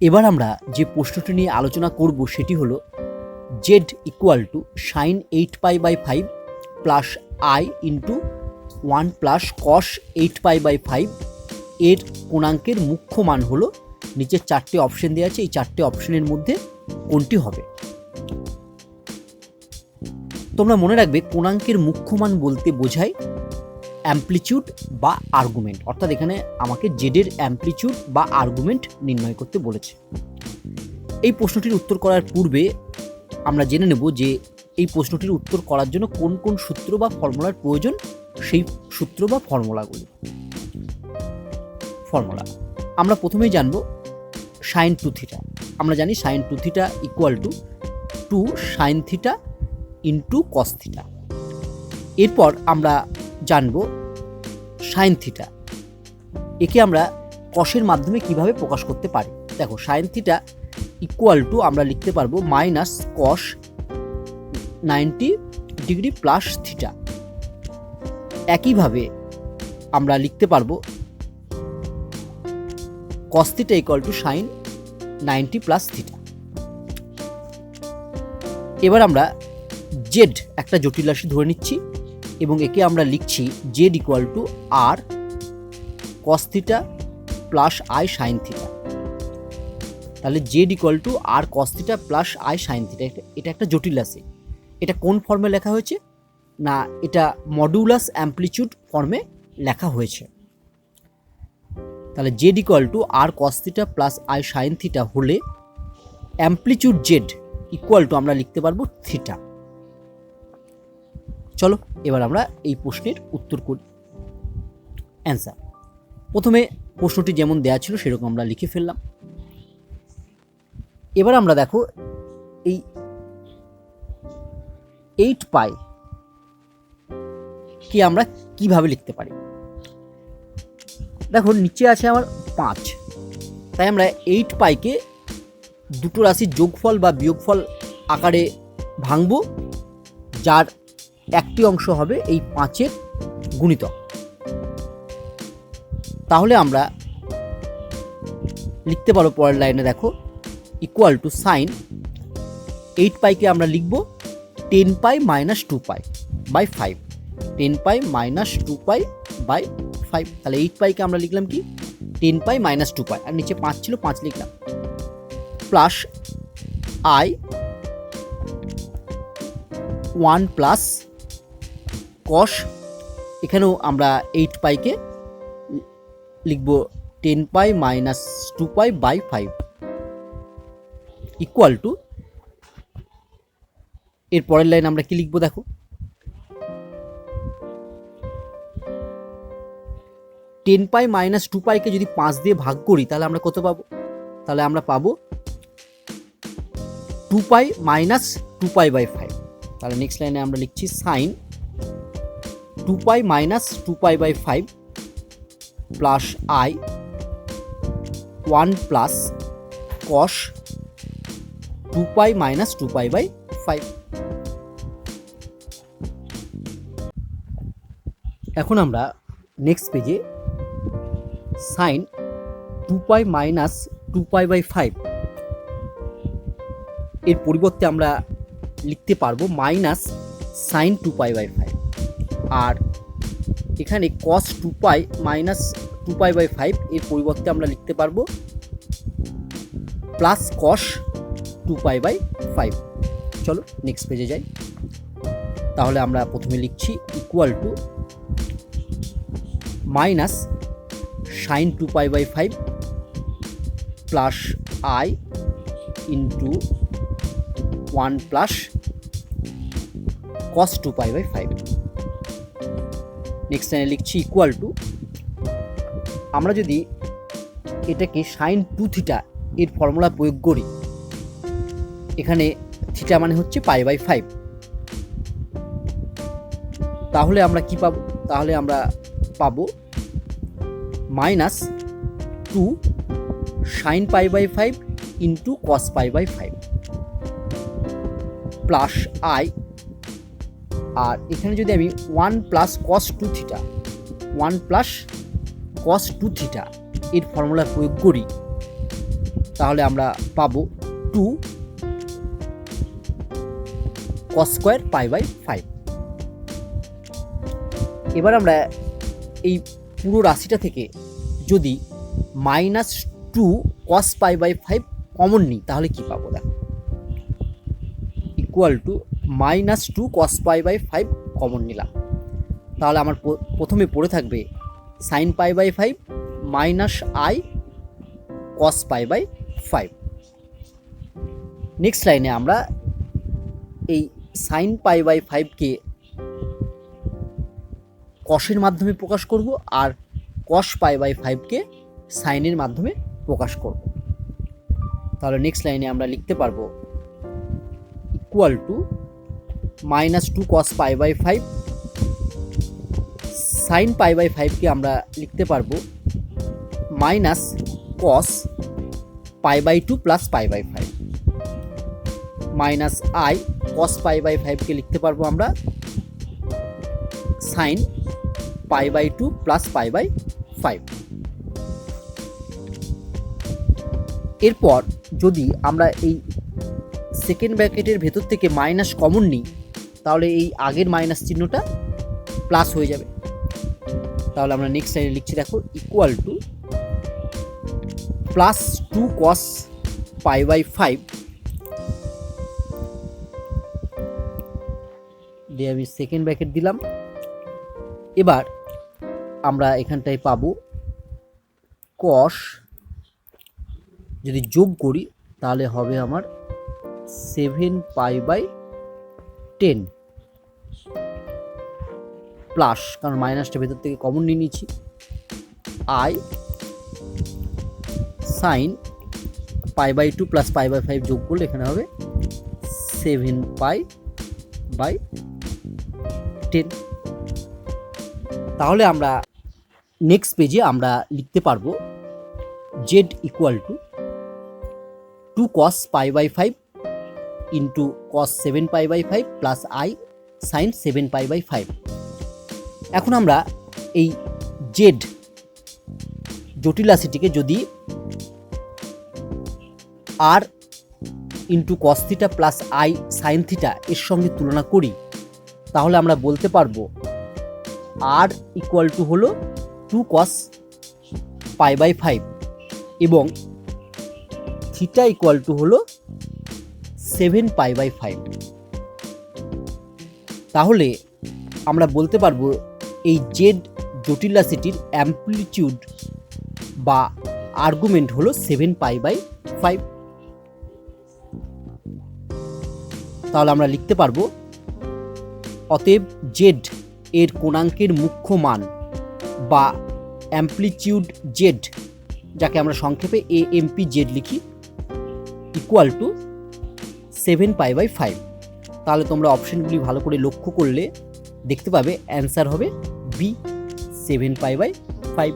এবার আমরা যে প্রশ্নটি নিয়ে আলোচনা করব সেটি হলো Z equal to sine eight pi by five plus I into one plus cos eight pi by five এর কোণাঙ্কের মুখ্য মান হলো নিচের চারটে অপশন দেওয়া আছে, এই চারটে অপশনের মধ্যে কোনটি হবে? তোমরা মনে রাখবে কোণাঙ্কের মুখ্য মান বলতে বোঝায় অ্যাম্পলিচিউড বা আর্গুমেন্ট অর্থাৎ এখানে আমাকে জেডের অ্যাম্পলিচিউড বা আর্গুমেন্ট নির্ণয় করতে বলেছে। এই প্রশ্নটির উত্তর করার পূর্বে আমরা জেনে নেব যে এই প্রশ্নটির উত্তর করার জন্য কোন কোন সূত্র বা ফর্মুলার প্রয়োজন, সেই সূত্র বা ফর্মুলাগুলি। ফর্মুলা। আমরা প্রথমেই জানব সাইন টু থিটা আমরা জানি sine two theta equal to two sine theta into cos theta এরপর আমরা জানব সাইন থিটা। একে আমরা কসের মাধ্যমে কীভাবে প্রকাশ করতে পারি? দেখো, সাইন থিটা ইকুয়াল টু আমরা লিখতে পারব minus cos ninety degree plus theta একইভাবে আমরা লিখতে পারব cos theta equal to sine ninety plus theta এবার আমরা জেড একটা জটিল রাশি ধরে নিচ্ছি। এবং একে আমরা লিখছি Z equal to R cos theta plus I sine theta তাহলে Z equal to R cos theta plus I sine theta এটা একটা জটিল রাশি এটা কোন ফর্মে লেখা হয়েছে? না, এটা মডুলাস অ্যাম্পলিচিউড ফর্মে লেখা হয়েছে। তাহলে Z equal to R cos theta plus I sine theta হলে অ্যাম্পলিচিউড জেড ইকুয়াল টু আমরা লিখতে পারব থিটা চলো, এবার আমরা এই প্রশ্নের উত্তর করি। অ্যান্সার প্রথমে প্রশ্নটি যেমন দেয়া ছিল, সেরকম আমরা লিখে ফেললাম। এবার আমরা দেখো, এই এইট পাই কি আমরা কীভাবে লিখতে পারি? দেখো, নিচে আছে আমার পাঁচ। তাই আমরা এইট পাইকে দুটো রাশির যোগফল বা বিয়োগফল আকারে ভাঙবো, যার একটি অংশ হবে এই পাঁচের গুণিতক। তাহলে আমরা লিখতে পারো পরের লাইনে, দেখো ইকুয়াল টু সাইন এইট পাইকে আমরা লিখব ten pi minus two pi by five ten pi minus two pi by five তাহলে এইট পাইকে আমরা লিখলাম কি? Ten pi minus two pi আর নিচে পাঁচ ছিল, পাঁচ লিখলাম। Plus I one plus cos, এখানেও আমরা এইট পাইকে লিখব ten pi minus two pi by five equal to এর পরের লাইন আমরা কি লিখব দেখো? টেন পাই মাইনাস টু পাইকে যদি পাঁচ দিয়ে ভাগ করি, তাহলে আমরা কত পাবো? তাহলে আমরা পাবো two pi minus two pi by five তাহলে নেক্সট লাইনে আমরা লিখছি sine two pi minus two pi by five plus I one plus cos two pi minus two pi by five এখন আমরা নেক্সট পেজে sine two pi minus two pi by five এর পরিবর্তে আমরা লিখতে পারব minus sine two pi by five আর এখানে cos two pi minus two pi by five এর পরিবর্তে আমরা লিখতে পারব plus cos two pi by five চলো নেক্সট পেজে যাই। তাহলে আমরা প্রথমে লিখছি equal to minus sine two pi by five plus I into one plus cos two pi by five next লাইনে লিখছি ইকুয়াল টু আমরা যদি এটাকে সাইন টু থিটা এর ফর্মুলা প্রয়োগ করি, এখানে থিটা মানে হচ্ছে পাই বাই ফাইভ তাহলে আমরা কি পাবো? তাহলে আমরা পাবো minus two sine pi by five into cos pi by five plus I আর এখানে যদি আমি one plus cos two theta one plus cos two theta এর ফর্মুলা প্রয়োগ করি, তাহলে আমরা পাবো two cos square pi by five এবার আমরা এই পুরো রাশিটা থেকে যদি minus two cos pi by five common নিই, তাহলে কী পাবো দেখো? Equal to minus two cos pi by five common নিলাম। তাহলে আমার প্রথমে পড়ে থাকবে sine pi by five minus I cos pi by five next লাইনে আমরা এই সাইন পাই বাই ফাইভকে কসের মাধ্যমে প্রকাশ করব আর কস পাই বাই ফাইভকে সাইনের মাধ্যমে প্রকাশ করব। তাহলে নেক্সট লাইনে আমরা লিখতে পারব equal to minus two cos pi by five sine pi by ফাইভকে আমরা লিখতে পারব minus cos pi by two plus pi by five minus I cos pi by ফাইভকে লিখতে পারব আমরা sine pi by two plus pi by five এরপর যদি আমরা এই সেকেন্ড ব্র্যাকেটের ভেতর থেকে মাইনাস কমন নিই তাহলে এই আগের মাইনাস চিহ্নটা প্লাস হয়ে যাবে। তাহলে আমরা নেক্সট লাইনে লিখছি, দেখো equal to plus two cos pi by five দিয়ে আমি সেকেন্ড ব্র্যাকেট দিলাম। এবার আমরা এখানটায় পাবো কস যদি যোগ করি, তাহলে হবে আমার seven pi by ten plus, কারণ মাইনাসটা ভেতর থেকে কমন নিয়ে নিচ্ছি। I sine pi by two plus pi by five যোগ করলে এখানে হবে সেভেন পাই বাই টেন তাহলে আমরা নেক্সট পেজে আমরা লিখতে পারব Z equal to two cos pi by five into cos seven pi by five plus I sine seven pi by five এখন আমরা এই জেড জটিল রাশিটিকে যদি R into cos theta plus I sine theta এর সঙ্গে তুলনা করি, তাহলে আমরা বলতে পারব আর ইকুয়াল টু হলো two cos pi by five এবং থিটা ইকুয়াল টু হলো সেভেন পাই বাই ফাইভ তাহলে আমরা বলতে পারব এই জেড জটিল রাশিটির অ্যাম্পলিটিউড বা আর্গুমেন্ট হলো সেভেন পাই বাই ফাইভ তাহলে আমরা লিখতে পারব, অতএব জেড এর কোণাঙ্কের মুখ্য মান বা অ্যাম্পলিটিউড জেড, যাকে আমরা সংক্ষেপে এ এমপি জেড লিখি equal to seven pi by five তাহলে তোমরা অপশানগুলি ভালো করে লক্ষ্য করলে দেখতে পাবে অ্যান্সার হবে B seven pi by five